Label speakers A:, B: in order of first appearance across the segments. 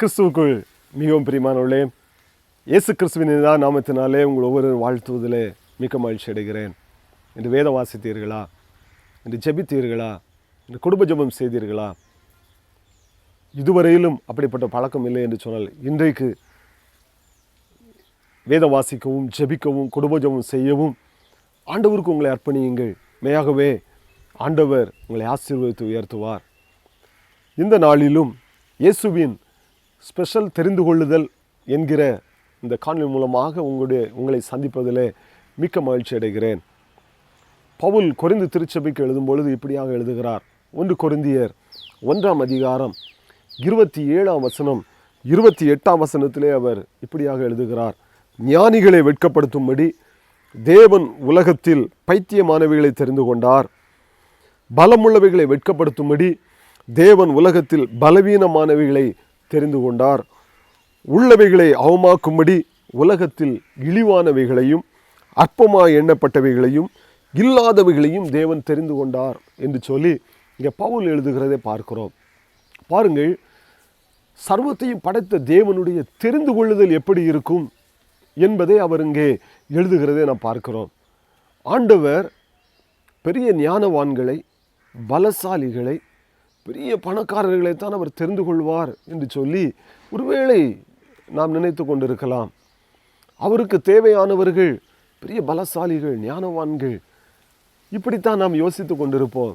A: கிறிஸ்துவுக்குள் மிகவும் பிரியமானவர்களே இயேசு கிறிஸ்துவின் தான் நாமத்தினாலே உங்கள் ஒவ்வொரு வாழ்த்துவதிலே மிக்க மகிழ்ச்சி அடைகிறேன். இன்று வேதம் வாசித்தீர்களா? இன்று ஜெபித்தீர்களா? இன்று குடும்ப ஜபம் செய்தீர்களா? இதுவரையிலும் அப்படிப்பட்ட பழக்கம் இல்லை என்று சொன்னால் இன்றைக்கு வேத வாசிக்கவும் ஜெபிக்கவும் குடும்ப ஜெபம் செய்யவும் ஆண்டவருக்கு உங்களை அர்ப்பணியுங்கள். மேயாகவே ஆண்டவர் உங்களை ஆசீர்வதித்து உயர்த்துவார். இந்த நாளிலும் இயேசுவின் ஸ்பெஷல் தெரிந்து கொள்ளுதல் என்கிற இந்த காணொலி மூலமாக உங்களுடைய உங்களை சந்திப்பதிலே மிக்க மகிழ்ச்சி அடைகிறேன். பவுல் குறைந்து திருச்சபைக்கு எழுதும் பொழுது இப்படியாக எழுதுகிறார். ஒன்று குறைந்தியர் ஒன்றாம் அதிகாரம் இருபத்தி ஏழாம் வசனம் இருபத்தி எட்டாம் வசனத்திலே அவர் இப்படியாக எழுதுகிறார். ஞானிகளை வெட்கப்படுத்தும்படி தேவன் உலகத்தில் பைத்தியமானவைகளை தெரிந்து கொண்டார். பலமுள்ளவைகளை வெட்கப்படுத்தும்படி தேவன் உலகத்தில் பலவீனமானவைகளை தெரிந்து கொண்டார். உள்ளவைகளை அவமாக்கும்படி உலகத்தில் இழிவானவைகளையும் அற்பமாக எண்ணப்பட்டவைகளையும் இல்லாதவைகளையும் தேவன் தெரிந்து கொண்டார் என்று சொல்லி இங்கே பவுல் எழுதுகிறதை பார்க்கிறோம். பாருங்கள் சர்வத்தையும் படைத்த தேவனுடைய தெரிந்து கொள்ளுதல் எப்படி இருக்கும் என்பதை அவர் இங்கே எழுதுகிறதை நாம் பார்க்கிறோம். ஆண்டவர் பெரிய ஞானவான்களை பலசாலிகளை பெரிய பணக்காரர்களைத்தான் அவர் தெரிந்து கொள்வார் என்று சொல்லி ஒருவேளை நாம் நினைத்து கொண்டிருக்கலாம். அவருக்கு தேவையானவர்கள் பெரிய பலசாலிகள் ஞானவான்கள் இப்படித்தான் நாம் யோசித்து கொண்டிருப்போம்.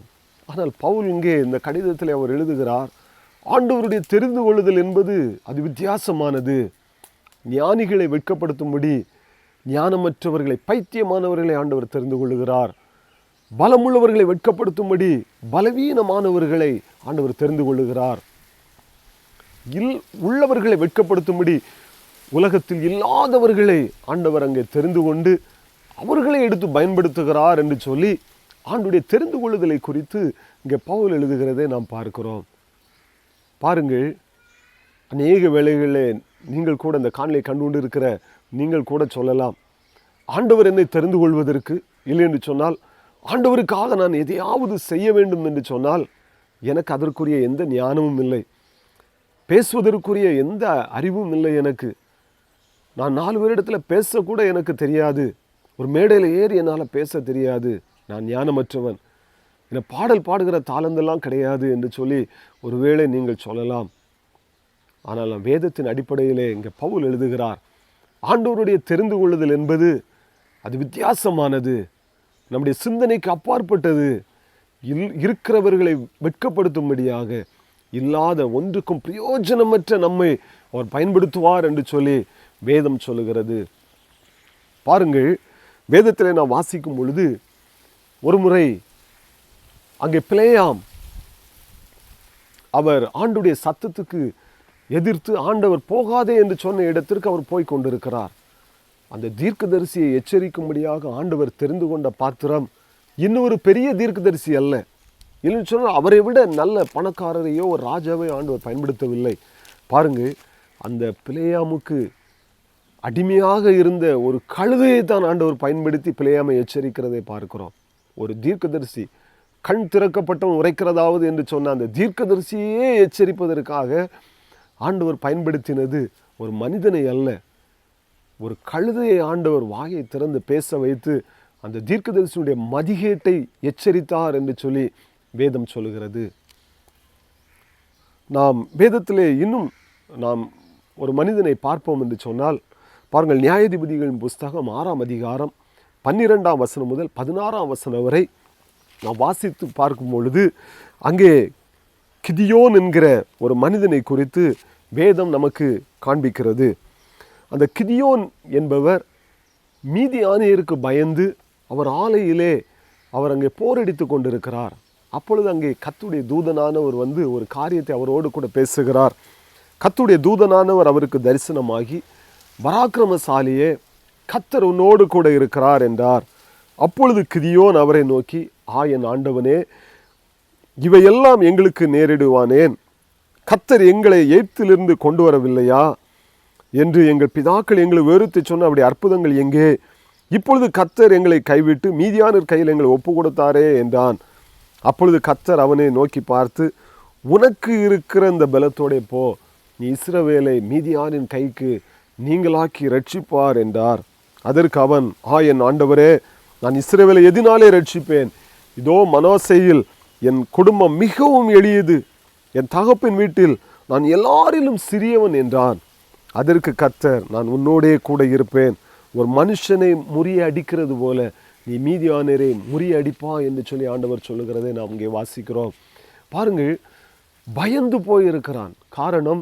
A: ஆனால் பவுல் இங்கே இந்த கடிதத்தில் அவர் எழுதுகிறார் ஆண்டவருடைய தெரிந்து கொள்ளுதல் என்பது அது வித்தியாசமானது. ஞானிகளை வெட்கப்படுத்தும்படி ஞானமற்றவர்களை பைத்தியமானவர்களை ஆண்டவர் தெரிந்து கொள்ளுகிறார். பலமுள்ளவர்களை வெட்கப்படுத்தும்படி பலவீனமானவர்களை ஆண்டவர் தெரிந்து கொள்ளுகிறார். இல் உள்ளவர்களை வெட்கப்படுத்தும்படி உலகத்தில் இல்லாதவர்களை ஆண்டவர் அங்கே தெரிந்து கொண்டு அவர்களை எடுத்து பயன்படுத்துகிறார் என்று சொல்லி ஆண்டுடைய தெரிந்து கொள்ளுதலை குறித்து இங்கே பவுல் எழுதுகிறதை நாம் பார்க்கிறோம். பாருங்கள் அநேக வேளைகளில் நீங்கள் கூட இந்த காணலை கண்டு கொண்டு இருக்கிற நீங்கள் கூட சொல்லலாம். ஆண்டவர் என்னை தெரிந்து கொள்வதற்கு இல்லை என்று சொன்னால் ஆண்டவருக்காக நான் எதையாவது செய்ய வேண்டும் என்று சொன்னால் எனக்கு அதற்குரிய எந்த ஞானமும் இல்லை. பேசுவதற்குரிய எந்த அறிவும் இல்லை எனக்கு. நான் நாலு பேரிடத்தில் பேசக்கூட எனக்கு தெரியாது. ஒரு மேடையில் ஏறி என்னால் பேச தெரியாது. நான் ஞானமற்றவன். என பாடல் பாடுகிற தாளந்தெல்லாம் கிடையாது என்று சொல்லி ஒருவேளை நீங்கள் சொல்லலாம். ஆனால் வேதத்தின் அடிப்படையிலே இங்கே பவுல் எழுதுகிறார் ஆண்டவருடைய தெரிந்து கொள்ளுதல் என்பது அது வித்தியாசமானது. நம்முடைய சிந்தனைக்கு அப்பாற்பட்டது. இல் இருக்கிறவர்களை வெட்கப்படுத்தும்படியாக இல்லாத ஒன்றுக்கும் பிரயோஜனமற்ற நம்மை அவர் பயன்படுத்துவார் என்று சொல்லி வேதம் சொல்லுகிறது. பாருங்கள் வேதத்தில் நான் வாசிக்கும் பொழுது ஒரு முறை அங்கே பிளேயாம் அவர் ஆண்டுடைய சத்தத்துக்கு எதிர்த்து ஆண்டவர் போகாதே என்று சொன்ன இடத்திற்கு அவர் போய் கொண்டிருக்கிறார். அந்த தீர்க்கதரிசியை எச்சரிக்கும்படியாக ஆண்டவர் தெரிந்து கொண்ட பாத்திரம் இன்னொரு பெரிய தீர்க்கதரிசி அல்ல. இல்லைன்னு சொன்னால் அவரை விட நல்ல பணக்காரரையோ ஒரு ராஜாவையோ ஆண்டவர் பயன்படுத்தவில்லை. பாருங்கள் அந்த பிளேயாமுக்கு அடிமையாக இருந்த ஒரு கழுதையை தான் ஆண்டவர் பயன்படுத்தி பிளேயாமை எச்சரிக்கிறதை பார்க்கிறோம். ஒரு தீர்க்கதரிசி கண் திறக்கப்பட்டவன் உரைக்கிறதாவது என்று சொன்ன அந்த தீர்க்கதரிசியே எச்சரிப்பதற்காக ஆண்டவர் பயன்படுத்தினது ஒரு மனிதனை அல்ல. ஒரு கழுதையை ஆண்டவர் வாயை திறந்து பேச வைத்து அந்த தீர்க்கதரிசனுடைய மதிகேட்டை எச்சரித்தார் என்று சொல்லி வேதம் சொல்லுகிறது. நாம் வேதத்திலே இன்னும் நாம் ஒரு மனிதனை பார்ப்போம் என்று சொன்னால் பாருங்கள் நியாயாதிபதிகளின் புஸ்தகம் ஆறாம் அதிகாரம் பன்னிரெண்டாம் வசனம் முதல் பதினாறாம் வசனம் வரை நாம் வாசித்து பார்க்கும் பொழுது அங்கே கிதியோன் என்கிற ஒரு மனிதனை குறித்து வேதம் நமக்கு காண்பிக்கிறது. அந்த கிதியோன் என்பவர் மீதி ஆணையருக்கு பயந்து அவர் ஆலையிலே அவர் அங்கே போரடித்து கொண்டிருக்கிறார். அப்பொழுது அங்கே கத்துடைய தூதனானவர் வந்து ஒரு காரியத்தை அவரோடு கூட பேசுகிறார். கத்துடைய தூதனானவர் அவருக்கு தரிசனமாகி பராக்கிரமசாலியே கத்தர் உன்னோடு கூட இருக்கிறார் என்றார். அப்பொழுது கிதியோன் அவரை நோக்கி ஆ என் ஆண்டவனே இவையெல்லாம் எங்களுக்கு நேரிடுவானேன். கத்தர் எங்களை எய்த்திலிருந்து கொண்டு வரவில்லையா என்று எங்கள் பிதாக்கள் எங்களை வெறுத்து சொன்ன அப்படி அற்புதங்கள் எங்கே? இப்பொழுது கத்தர் எங்களை கைவிட்டு மீதியானர் கையில் எங்களை ஒப்பு கொடுத்தாரே என்றான். அப்பொழுது கத்தர் அவனை நோக்கி பார்த்து உனக்கு இருக்கிற இந்த பலத்தோடே போ. நீ இஸ்ரவேலை மீதியானின் கைக்கு நீங்களாக்கி ரட்சிப்பார் என்றார். அதற்கு அவன் ஆ என் ஆண்டவரே நான் இஸ்ரேவேலை எதினாலே ரட்சிப்பேன் இதோ மனோசையில் என் குடும்பம் மிகவும் எளியது. என் தகப்பின் வீட்டில் நான் எல்லாரிலும் சிறியவன் என்றான். அதற்கு கத்தர் நான் உன்னோடே கூட இருப்பேன். ஒரு மனுஷனை முறிய அடிக்கிறது போல நீ மீதியானரே முறிய அடிப்பா என்று சொல்லி ஆண்டவர் சொல்லுகிறதை நாம் இங்கே வாசிக்கிறோம். பாருங்கள் பயந்து போயிருக்கிறான். காரணம்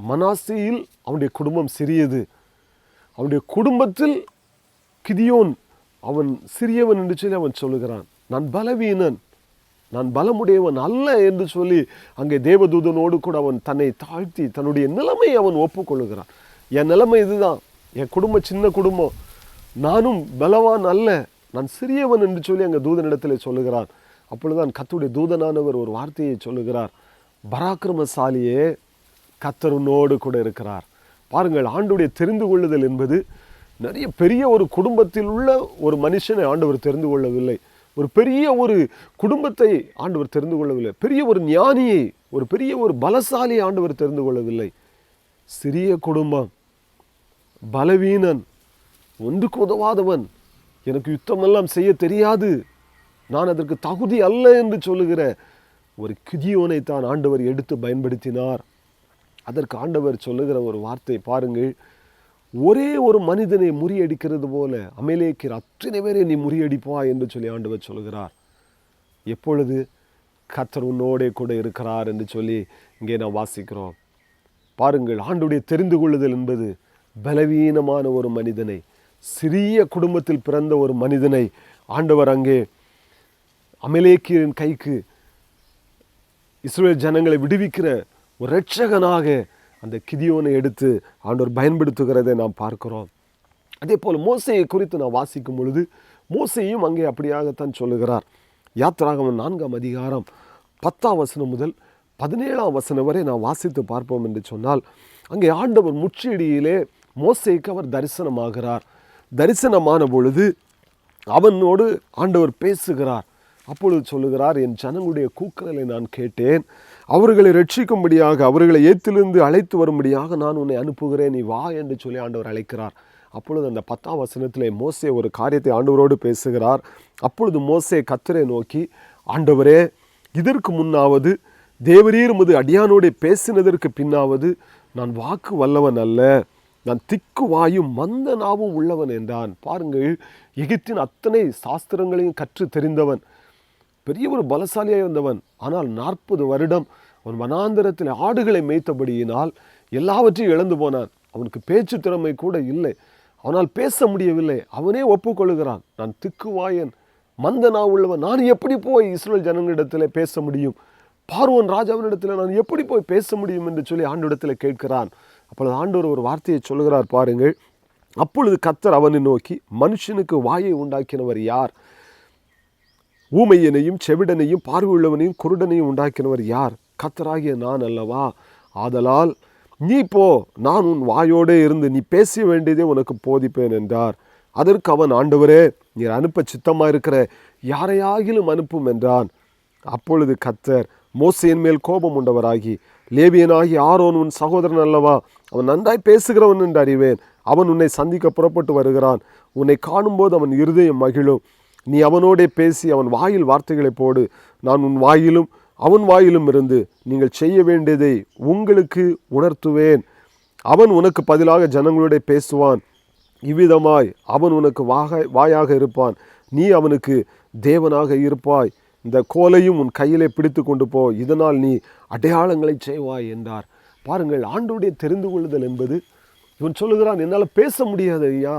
A: மனாசையில் அவனுடைய குடும்பம் சிறியது. அவனுடைய குடும்பத்தில் கிதியோன் அவன் சிறியவன் என்று சொல்லி அவன் சொல்லுகிறான். நான் பலவீனன். நான் பலமுடையவன் அல்ல என்று சொல்லி அங்கே தேவதூதனோடு கூட அவன் தன்னை தாழ்த்தி தன்னுடைய நிலைமை அவன் ஒப்புக்கொள்ளுகிறான். என் நிலைமை இதுதான். என் குடும்பம் சின்ன குடும்பம். நானும் பலவான் அல்ல. நான் சிறியவன் என்று சொல்லி அங்கே தூதனிடத்தில் சொல்லுகிறான். அப்பொழுதுதான் கத்துடைய தூதனானவர் ஒரு வார்த்தையை சொல்லுகிறார். பராக்கிரமசாலியே கத்தருனோடு கூட இருக்கிறார். பாருங்கள் ஆண்டுடைய தெரிந்து கொள்ளுதல் என்பது நிறைய பெரிய ஒரு குடும்பத்தில் உள்ள ஒரு மனுஷனை ஆண்டவர் தெரிந்து கொள்ளவில்லை. ஒரு பெரிய ஒரு குடும்பத்தை ஆண்டவர் தெரிந்து கொள்ளவில்லை. பெரிய ஒரு ஞானியை ஒரு பெரிய ஒரு பலசாலி ஆண்டவர் தெரிந்து கொள்ளவில்லை. சிறிய குடும்பம் பலவீனன் ஒன்றுக்கு உதவாதவன். எனக்கு யுத்தமெல்லாம் செய்ய தெரியாது. நான் அதற்கு தகுதி அல்ல என்று சொல்லுகிற ஒரு கிதியோனை தான் ஆண்டவர் எடுத்து பயன்படுத்தினார். அதற்கு ஆண்டவர் சொல்லுகிற ஒரு வார்த்தை பாருங்கள். ஒரே ஒரு மனிதனை முறியடிக்கிறது போல அமலேக்கிற அத்தனை பேரை நீ முறியடிப்பா என்று சொல்லி ஆண்டவர் சொல்கிறார். எப்பொழுது கத்தர் உன்னோடே கூட இருக்கிறார் என்று சொல்லி இங்கே நாம் வாசிக்கிறோம். பாருங்கள் ஆண்டுடைய தெரிந்து கொள்ளுதல் என்பது பலவீனமான ஒரு மனிதனை சிறிய குடும்பத்தில் பிறந்த ஒரு மனிதனை ஆண்டவர் அங்கே அமலேக்கியரின் கைக்கு இஸ்ரேல் ஜனங்களை விடுவிக்கிற ஒரு ரட்சகனாக அந்த கிதியோனை எடுத்து ஆண்டவர் பயன்படுத்துகிறதை நாம் பார்க்கிறோம். அதே போல் மோசையை குறித்து நான் வாசிக்கும் பொழுது மோசையும் அங்கே அப்படியாகத்தான் சொல்லுகிறார். யாத்திராகமம் நான்காம் அதிகாரம் பத்தாம் வசனம் முதல் பதினேழாம் வசனம் வரை நான் வாசித்து பார்ப்போம் என்று சொன்னால் அங்கே ஆண்டவர் முச்செடியிலே மோசைக்கு அவர் தரிசனமாகிறார். தரிசனமான பொழுது அவனோடு ஆண்டவர் பேசுகிறார். அப்பொழுது சொல்லுகிறார் என் ஜனங்களுடைய கூக்குரலை நான் கேட்டேன். அவர்களை ரட்சிக்கும்படியாக அவர்களை ஏத்திலிருந்து அழைத்து வரும்படியாக நான் உன்னை அனுப்புகிறேன். நீ வா என்று சொல்லி ஆண்டவர் அழைக்கிறார். அப்பொழுது அந்த பத்தாம் வசனத்திலே மோசே ஒரு காரியத்தை ஆண்டவரோடு பேசுகிறார். அப்பொழுது மோசே கத்தரை நோக்கி ஆண்டவரே இதற்கு முன்னாவது தேவரீர் முது அடியானோடு பேசினதற்கு பின்னாவது நான் வாக்கு வல்லவன் அல்ல. நான் திக்கு வாயும் மந்த நாவும் உள்ளவன் என்றான். பாருங்கள் எகிப்தின் அத்தனை சாஸ்திரங்களையும் கற்று தெரிந்தவன். பெரிய ஒரு பலசாலியாக இருந்தவன் ஆனால் நாற்பது வருடம் அவன் வனாந்தரத்தில் ஆடுகளை மேய்த்தபடியினால் எல்லாவற்றையும் இழந்து போனான். அவனுக்கு பேச்சு திறமை கூட இல்லை. அவனால் பேச முடியவில்லை. அவனே ஒப்புக்கொள்கிறான். நான் திக்குவாயன் மந்தனா உள்ளவன். நான் எப்படி போய் இஸ்ரேல் ஜனங்களிடத்தில் பேச முடியும்? பார்வன் ராஜாவினிடத்தில் நான் எப்படி போய் பேச முடியும்? என்று சொல்லி ஆண்டிடத்தில் கேட்கிறான். அப்பொழுது ஆண்டவர் ஒரு வார்த்தையை சொல்லுகிறார் பாருங்கள். அப்பொழுது கத்தர் அவனை நோக்கி மனுஷனுக்கு வாயை உண்டாக்கினவர் யார்? ஊமையனையும் செவிடனையும் பார்வையுள்ளவனையும் குருடனையும் உண்டாக்கினவர் யார்? கத்தராகிய நான் அல்லவா? ஆதலால் நீ போ நான் உன் வாயோடே இருந்து நீ பேச வேண்டியதே உனக்கு போதிப்பேன் என்றார். அதற்கு அவன் ஆண்டவரே நீர் அனுப்ப சித்தமாக இருக்கிற யாரையாகிலும் அனுப்பும் என்றான். அப்பொழுது கத்தர் மோசையின் மேல் கோபம் உண்டவராகி லேவியனாகி ஆரோன் உன் சகோதரன் அல்லவா? அவன் நன்றாய் பேசுகிறவன் என்று அறிவேன். அவன் உன்னை சந்திக்க புறப்பட்டு வருகிறான். உன்னை காணும்போது அவன் இருதயம் மகிழும். நீ அவனோடே பேசி அவன் வாயில் வார்த்தைகளை போடு. நான் உன் வாயிலும் அவன் வாயிலும் இருந்து நீங்கள் செய்ய வேண்டியதை உங்களுக்கு உணர்த்துவேன். அவன் உனக்கு பதிலாக ஜனங்களோட பேசுவான். இவ்விதமாய் அவன் உனக்கு வாக வாயாக இருப்பான். நீ அவனுக்கு தேவனாக இருப்பாய். இந்த கோலையும் உன் கையிலே பிடித்து கொண்டு போ. இதனால் நீ அடையாளங்களை செய்வாய் என்றார். பாருங்கள் ஆண்டுடைய தெரிந்து கொள்ளுதல் என்பது இவன் சொல்லுகிறான் என்னால் பேச முடியாது ஐயா.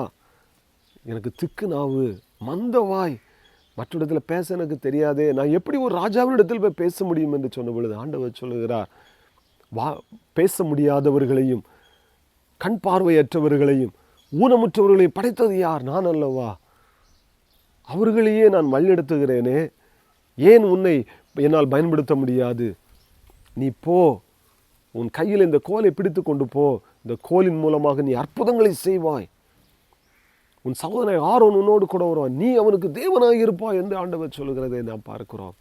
A: எனக்கு திக்கு நாவு. மந்த வாய் மற்ற இடத்துல பேச எனக்கு தெரியாதே. நான் எப்படி ஒரு ராஜாவின் இடத்தில் போய் பேச முடியும் என்று சொன்ன பொழுது ஆண்டவர் சொல்லுகிறார் வா பேச முடியாதவர்களையும் கண் பார்வையற்றவர்களையும் ஊனமுற்றவர்களையும் படைத்தது யார்? நான் அல்லவா? அவர்களையே நான் வழிநடத்துகிறேனே. ஏன் உன்னை என்னால் பயன்படுத்த முடியாது? நீ போ. உன் கையில் இந்த கோலை பிடித்து கொண்டு போ. இந்த கோலின் மூலமாக நீ அற்புதங்களை செய்வாய். உன் சகோதரன் ஆரோன் உன்னோடு கூட வருவான். நீ அவனுக்கு தேவனாக இருப்பாய் என்று ஆண்டவர் சொல்கிறதை நாம் பார்க்கிறோம்.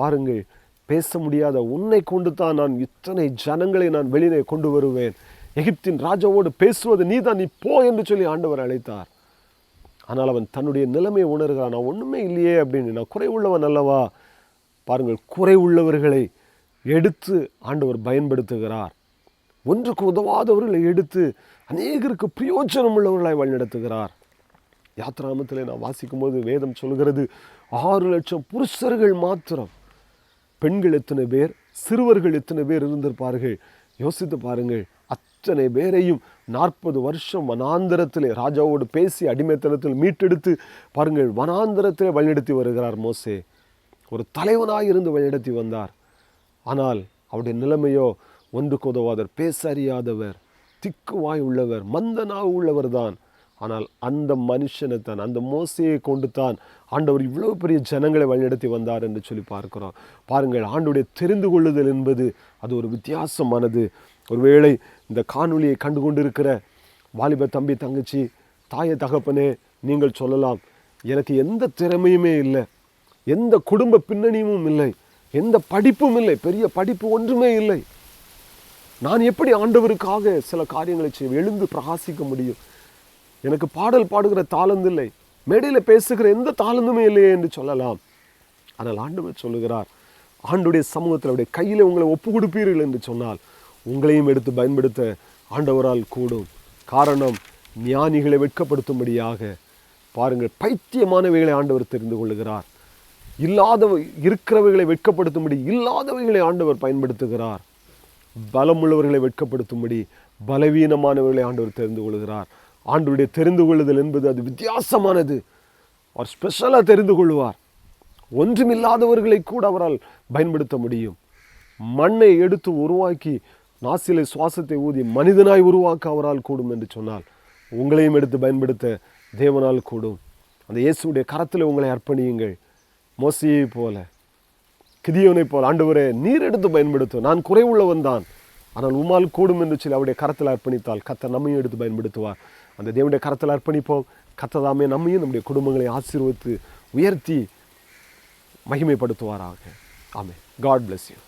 A: பாருங்கள் பேச முடியாத உன்னை கொண்டு தான் நான் இத்தனை ஜனங்களை நான் வெளியே கொண்டு வருவேன். எகிப்தின் ராஜாவோடு பேசுவது நீ தான் நீ போ என்று சொல்லி ஆண்டவர் அழைத்தார். ஆனால் அவன் தன்னுடைய நிலைமையை உணர்கிறான் நான் ஒன்றுமே இல்லையே அப்படின்னு. நான் குறை உள்ளவன் அல்லவா? பாருங்கள் குறை உள்ளவர்களை எடுத்து ஆண்டவர் பயன்படுத்துகிறார். ஒன்றுக்கு உதவாதவர்களை எடுத்து அநேகருக்கு பிரயோஜனம் உள்ளவர்களாய் வழிநடத்துகிறார். யாத்ராமத்தில் நான் வாசிக்கும்போது வேதம் சொல்கிறது ஆறு லட்சம் புருஷர்கள் மாத்திரம். பெண்கள் எத்தனை பேர்? சிறுவர்கள் எத்தனை பேர் இருந்திருப்பார்கள்? யோசித்து பாருங்கள் அத்தனை பேரையும் நாற்பது வருஷம் வனாந்தரத்தில் ராஜாவோடு பேசி அடிமைத்தனத்தில் மீட்டெடுத்து பாருங்கள் வனாந்தரத்தில் வழிநடத்தி வருகிறார் மோசே. ஒரு தலைவனாக இருந்து வழிநடத்தி வந்தார். ஆனால் அவருடைய நிலைமையோ ஒன்றுக்கு உதவாதவர் பேச அறியாதவர் திக்குவாய் உள்ளவர் மந்தனாக உள்ளவர் தான் ஆனால் அந்த மனுஷனை தான் அந்த மோசையை கொண்டு தான் ஆண்டவர் இவ்வளோ பெரிய ஜனங்களை வழிநடத்தி வந்தார் என்று சொல்லி பார்க்கிறோம். பாருங்கள் ஆண்டுடைய தெரிந்து கொள்ளுதல் என்பது அது ஒரு வித்தியாசமானது. ஒருவேளை இந்த காணொளியை கண்டு கொண்டிருக்கிற வாலிப தம்பி தங்கச்சி தாய தகப்பனே நீங்கள் சொல்லலாம் எனக்கு எந்த திறமையுமே இல்லை எந்த குடும்ப பின்னணியும் இல்லை எந்த படிப்பும் இல்லை பெரிய படிப்பு ஒன்றுமே இல்லை. நான் எப்படி ஆண்டவருக்காக சில காரியங்களை செய்வேன்? எழுந்து பிரகாசிக்க முடியும். எனக்கு பாடல் பாடுகிற தாளந்து இல்லை. மேடையில் பேசுகிற எந்த தாளந்துமே இல்லையே என்று சொல்லலாம். ஆனால் ஆண்டவர் சொல்லுகிறார் ஆண்டுடைய சமூகத்தில் அவருடைய கையில் உங்களை ஒப்பு கொடுப்பீர்கள் என்று சொன்னால் உங்களையும் எடுத்து பயன்படுத்த ஆண்டவரால் கூடும். காரணம் ஞானிகளை வெட்கப்படுத்தும்படியாக பாருங்கள் பைத்தியமானவைகளை ஆண்டவர் தெரிந்து கொள்ளுகிறார். இல்லாதவை இருக்கிறவைகளை வெட்கப்படுத்தும்படி இல்லாதவைகளை ஆண்டவர் பயன்படுத்துகிறார். பலமுள்ளவர்களை வெட்கப்படுத்தும்படி பலவீனமானவர்களை ஆண்டவர் தெரிந்து கொள்கிறார் ஆண்டுடைய தெரிந்து கொள்ளுதல் என்பது அது வித்தியாசமானது. அவர் ஸ்பெஷலாக தெரிந்து கொள்வார் ஒன்றுமில்லாதவர்களை கூட அவரால் பயன்படுத்த முடியும். மண்ணை எடுத்து உருவாக்கி நாசிலை சுவாசத்தை ஊதி மனிதனாய் உருவாக்க அவரால் கூடும் என்று சொன்னால் உங்களையும் எடுத்து பயன்படுத்த தேவனால் கூடும். அந்த இயேசுடைய கரத்தில் உங்களை அர்ப்பணியுங்கள். மோசியை போல கிதியோனை போல் ஆண்டவரே நீர் எடுத்து பயன்படுத்தும் நான் குறைவுள்ளவன் தான். ஆனால் உமால் கூடும் என்று சொல்லி அவருடைய கரத்தில் அர்ப்பணித்தால் கத்த நம்மையும் எடுத்து பயன்படுத்துவார். அந்த தேவனுடைய கரத்தில் அர்ப்பணிப்போம். கத்ததாமே நம்மையும் நம்முடைய குடும்பங்களை ஆசீர்வத்து உயர்த்தி மகிமைப்படுத்துவாராக. ஆமே காட் பிளஸ் யூ